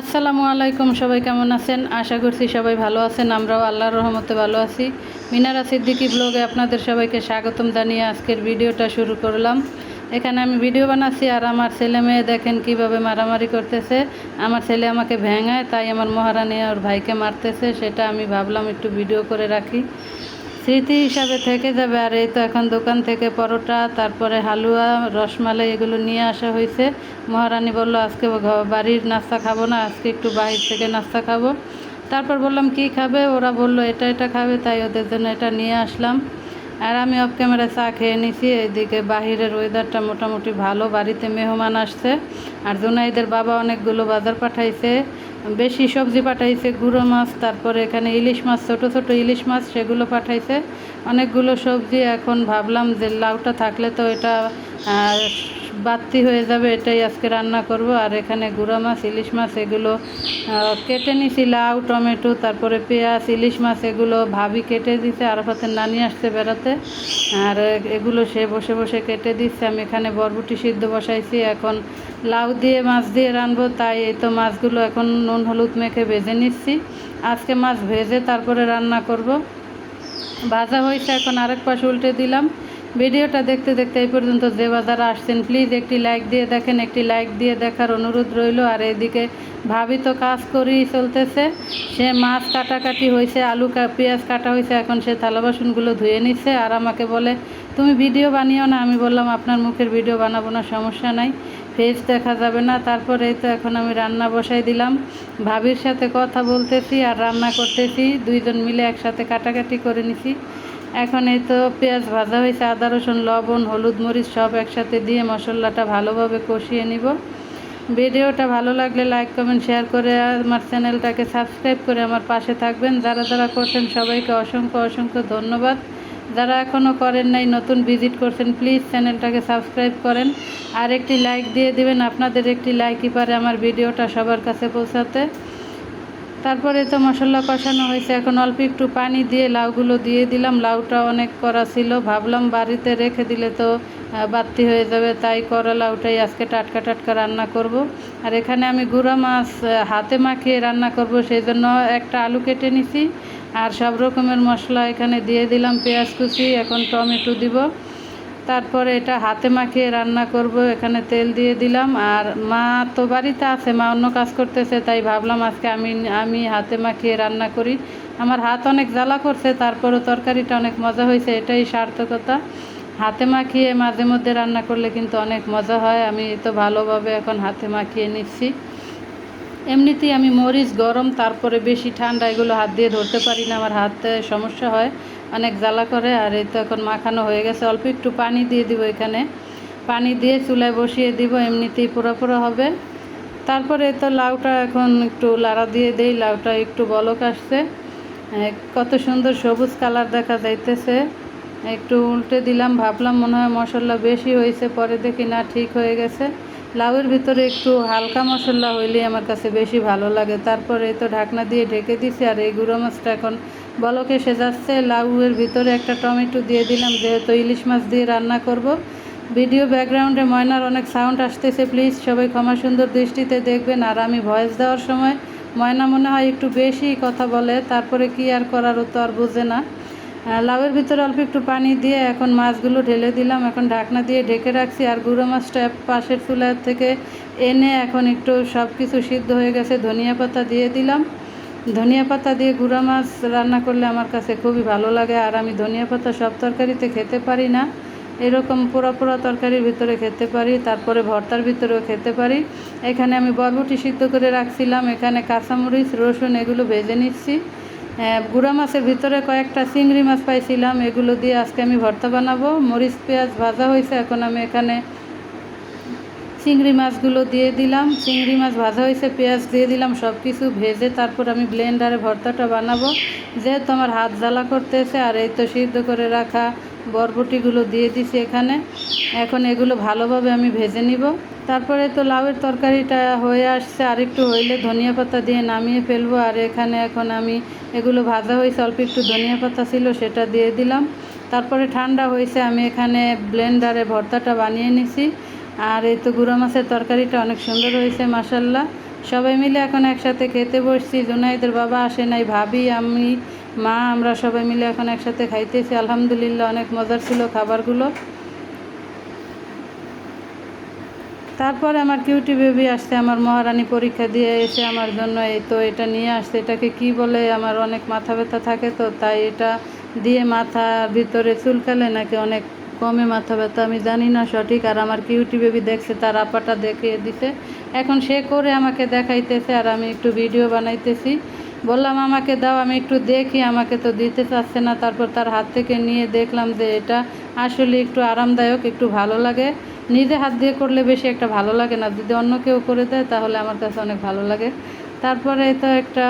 আসসালামু আলাইকুম, সবাই কেমন আছেন? আশা করছি সবাই ভালো আছেন, আমরাও আল্লাহর রহমতে ভালো আছি। মিনারা সিদ্দিকি ব্লগে আপনাদের সবাইকে স্বাগতম জানিয়ে আজকের ভিডিওটা শুরু করলাম। এখানে আমি ভিডিও বানাচ্ছি আর আমার ছেলে মেয়ে দেখেন কীভাবে মারামারি করতেছে। আমার ছেলে আমাকে ভেঙায়, তাই আমার মহারানী ওর ভাইকে মারতেছে, সেটা আমি ভাবলাম একটু ভিডিও করে রাখি। স্মৃতি হিসাবে থেকে যাবে। আর এই তো এখন দোকান থেকে পরোটা, তারপরে হালুয়া, রসমালাই এগুলো নিয়ে আসা হয়েছে। মহারানী বলল, আজকে বাড়ির নাস্তা খাব না, আজকে একটু বাহির থেকে নাস্তা খাব। তারপর বললাম, কি খাবে? ওরা বলল, এটা এটা খাবে। তাই ওদের জন্য এটা নিয়ে আসলাম। আর আমি অফ ক্যামেরা চা খেয়ে নিছি। এইদিকে বাহিরের ওয়েদারটা মোটামুটি ভালো, বাড়িতে মেহমান আসছে। আর জুনাইদের বাবা অনেকগুলো বাজার পাঠাইছে। বেশি সবজি পাঠাইছে, গুঁড়ো মাছ, তারপরে এখানে ইলিশ মাছ, ছোট ছোট ইলিশ মাছ সেগুলো পাঠাইছে। অনেকগুলো সবজি, এখন ভাবলাম যে লাউটা থাকলে তো এটা বাড়তি হয়ে যাবে, এটাই আজকে রান্না করব। আর এখানে গুঁড়া মাছ, ইলিশ মাছ, এগুলো কেটে নিছি, লাউ, টমেটো, তারপরে পেঁয়াজ, ইলিশ মাছ, এগুলো ভাবি কেটে দিছে, আরাফাতের নানি আসছে বেড়াতে। আর এগুলো সে বসে বসে কেটে দিচ্ছে, আমি এখানে বরবটি সিদ্ধ বসাইছি। এখন লাউ দিয়ে, মাছ দিয়ে রানবো, তাই এই তো মাছগুলো এখন নুন, হলুদ মেখে ভেজে নিচ্ছি। আজকে মাছ ভেজে তারপরে রান্না করব। ভাজা হয়েছে, এখন আরেক পাশে উল্টে দিলাম। ভিডিওটা দেখতে দেখতে এই পর্যন্ত যে বাজারে আসছেন প্লিজ একটি লাইক দিয়ে দেখেন, একটি লাইক দিয়ে দেখার অনুরোধ রইল। আর এদিকে ভাবি তো কাজ করেই চলতেছে। সে মাছ কাটাকাটি হয়েছে, আলু পেঁয়াজ কাটা হয়েছে, এখন সে থালা বাসনগুলো ধুয়ে নিচ্ছে। আর আমাকে বলে, তুমি ভিডিও বানিও না। আমি বললাম, আপনার মুখের ভিডিও বানাবো না, সমস্যা নাই। ফেস দেখা যাবে না। তারপরে এই তো এখন আমি রান্না বসাই দিলাম। ভাবির সাথে কথা বলতেছি আর রান্না করতেছি। দুইজন মিলে একসাথে কাটাকাটি করে নিছি। এখন এই তো পেঁয়াজ ভাজা হয়েছে, আদা, রসুন, লবণ, হলুদ, মরিচ সব একসাথে দিয়ে মশলাটা ভালোভাবে কষিয়ে নিব। ভিডিওটা ভালো লাগলে লাইক কমেন্ট শেয়ার করে আমার চ্যানেলটাকে সাবস্ক্রাইব করে আমার পাশে থাকবেন। যারা যারা করছেন সবাইকে অসংখ্য অসংখ্য ধন্যবাদ। যারা এখনও করেন নাই, নতুন ভিজিট করছেন প্লিজ চ্যানেলটাকে সাবস্ক্রাইব করেন। আর একটি লাইক দিয়ে দিবেন, আপনাদের একটি লাইকই পারে আমার ভিডিওটা সবার কাছে পৌঁছাতে। তারপরে তো মশলা কষানো হয়েছে। এখন অল্প একটু পানি দিয়ে লাউগুলো দিয়ে দিলাম। লাউটা অনেক করা ছিল। ভাবলাম বাড়িতে রেখে দিলে তো বাড়তি হয়ে যাবে। তাই করা লাউটাই আজকে টাটকা টাটকা রান্না করব। আর এখানে আমি গুঁড়া মাছ হাতে মাখিয়ে রান্না করব। সেই জন্য একটা আলু কেটে নিছি। আর সব রকমের মশলা এখানে দিয়ে দিলাম। পেঁয়াজ কুচি, এখন টমেটো দিব। তারপরে এটা হাতে মাখিয়ে রান্না করব, এখানে তেল দিয়ে দিলাম। আর মা তো বাড়িতে আছে, মা অন্য কাজ করতেছে, তাই ভাবলাম আজকে আমি আমি হাতে মাখিয়ে রান্না করি। আমার হাত অনেক জ্বালা করছে, তারপরও তরকারিটা অনেক মজা হয়েছে, এটাই সার্থকতা। হাতে মাখিয়ে মাঝে মধ্যে রান্না করলে কিন্তু অনেক মজা হয়, আমি তো ভালোভাবে এখন হাতে মাখিয়ে নিচ্ছি। এমনিতেই আমি মরিচ গরম, তারপরে বেশি ঠান্ডা, এগুলো হাত দিয়ে ধরতে পারি না, আমার হাতে সমস্যা হয়। অনেক জ্বালা করে আর এই তো এখন মাখানো হয়ে গেছে। অল্প একটু পানি দিয়ে দিব এখানে। পানি দিয়ে চুলায় বসিয়ে দিব, এমনিতেই পুরো পুরো হবে। তারপরে তো লাউটা এখন একটু লাড়া দিয়ে দেই, লাউটা একটু বলক আসছে। কত সুন্দর সবুজ কালার দেখা যাইতেছে। একটু উল্টে দিলাম, ভাবলাম মনে হয় মশলা বেশি হয়েছে, পরে দেখি না, ঠিক হয়ে গেছে। লাউয়ের ভিতরে একটু হালকা মশলা হইলে আমার কাছে বেশি ভালো লাগে। তারপরে তো ঢাকনা দিয়ে ঢেকে দিছি, আর এই গুঁড়ো মাছটা এখন বলকে এসে যাচ্ছে, লাউয়ের ভিতরে একটা টমেটো দিয়ে দিলাম, যেহেতু ইলিশ মাছ দিয়ে রান্না করব। ভিডিও ব্যাকগ্রাউন্ডে ময়নার অনেক সাউন্ড আসতেছে প্লিজ সবাই ক্ষমা সুন্দর দৃষ্টিতে দেখবেন। আর আমি ভয়েস দেওয়ার সময় ময়না মনে হয় একটু বেশি কথা বলে, তারপরে কি আর করার তো আর বোঝে না। লাউয়ের ভিতরে অল্প একটু পানি দিয়ে এখন মাছগুলো ঢেলে দিলাম, এখন ঢাকনা দিয়ে ঢেকে রাখছি। আর গুঁড়ো মাছটা পাশের চুলার থেকে এনে এখন একটু সব কিছু সিদ্ধ হয়ে গেছে, ধনিয়া পাতা দিয়ে দিলাম। ধনিয়া পাতা দিয়ে গুঁড়া মাছ রান্না করলে আমার কাছে খুবই ভালো লাগে, আর আমি ধনিয়া পাতা সব তরকারিতে খেতে পারি না। এরকম পোড়া পোড়া তরকারির ভিতরে খেতে পারি, তারপরে ভর্তার ভিতরেও খেতে পারি। এখানে আমি বরবটি সিদ্ধ করে রাখছিলাম, এখানে কাঁচামরিচ, রসুন এগুলো ভেজে নিচ্ছি। গুঁড়া মাছের ভিতরে কয়েকটা চিংড়ি মাছ পাইছিলাম, এগুলো দিয়ে আজকে আমি ভর্তা বানাবো। মরিচ, পেঁয়াজ ভাজা হয়েছে, এখন আমি এখানে চিংড়ি মাছগুলো দিয়ে দিলাম। চিংড়ি মাছ ভাজা হয়েছে, পেঁয়াজ দিয়ে দিলাম সব কিছু ভেজে তারপর আমি ব্লেন্ডারে ভর্তাটা বানাবো। যেহেতু আমার হাত জ্বালা করতেছে, আর এই তো সিদ্ধ করে রাখা বরবটিগুলো দিয়ে দিছি এখানে। এখন এগুলো ভালোভাবে আমি ভেজে নিব। তারপরে তো লাউয়ের তরকারিটা হয়ে আসছে, আর একটু হইলে ধনিয়া পাতা দিয়ে নামিয়ে ফেলব। আর এখানে এখন আমি এগুলো ভাজা হয়েছে, অল্প একটু ধনিয়া পাতা ছিল, সেটা দিয়ে দিলাম। তারপরে ঠান্ডা হয়েছে, আমি এখানে ব্লেন্ডারে ভর্তাটা বানিয়ে নিছি। আর এই তো গুঁড়া মাছের তরকারিটা অনেক সুন্দর হয়েছে মাসাল্লাহ সবাই মিলে এখন একসাথে খেতে বসছি, জুনাইদের বাবা আসে নাই, ভাবি, আমি, মা, আমরা সবাই মিলে এখন একসাথে খাইতেছি। আলহামদুলিল্লাহ, অনেক মজার ছিল খাবারগুলো। তারপরে আমার কিউটি বেবি আসতে আমার মহারানী পরীক্ষা দিয়ে এসে আমার জন্য এই তো এটা নিয়ে আসতে এটাকে কি বলে, আমার অনেক মাথা ব্যথা থাকে তো, তাই এটা দিয়ে মাথা ভিতরে চুলকালে নাকি অনেক কমে মাথা ব্যথা, আমি জানি না সঠিক, আর আমার কিউটি বেবি দেখছে, তার আপাটা দেখিয়ে দিছে। এখন সে করে আমাকে দেখাইতেছে, আর আমি একটু ভিডিও বানাইতেছি। বললাম, আমাকে দাও, আমি একটু দেখি, আমাকে তো দিতে চাচ্ছে না। তারপর তার হাত থেকে নিয়ে দেখলাম যে এটা আসলে একটু আরামদায়ক, একটু ভালো লাগে। নিজে হাত দিয়ে করলে বেশি একটা ভালো লাগে না। যদি অন্য কেউ করে দেয়, তাহলে আমার কাছে অনেক ভালো লাগে। তারপরে তো একটা,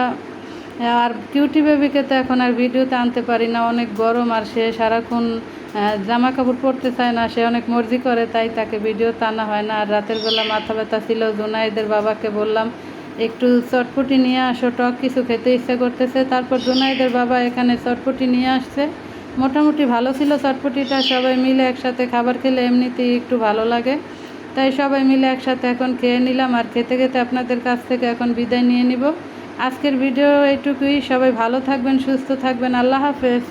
আর কিউটি বেবিকে তো এখন আর ভিডিওতে আনতে পারি না, অনেক গরম আর সে সারাক্ষণ জামা কাপড় পরতে চায় না, সে অনেক মর্জি করে, তাই তাকে ভিডিও টানা হয় না। আর রাতের বেলা মাথা ব্যথা ছিল, জোনাইদের বাবাকে বললাম, একটু চটপটি নিয়ে আসো, টক কিছু খেতে ইচ্ছা করতেছে। তারপর জোনাইদের বাবা এখানে চটপটি নিয়ে আসছে। মোটামুটি ভালো ছিল চটপটিটা, সবাই মিলে একসাথে খাবার খেলে এমনিতেই একটু ভালো লাগে। তাই সবাই মিলে একসাথে এখন খেয়ে নিলাম, আর খেতে খেতে আপনাদের কাছ থেকে এখন বিদায় নিয়ে নিব। আজকের ভিডিও এইটুকুই। সবাই ভালো থাকবেন, সুস্থ থাকবেন। আল্লাহ হাফেজ।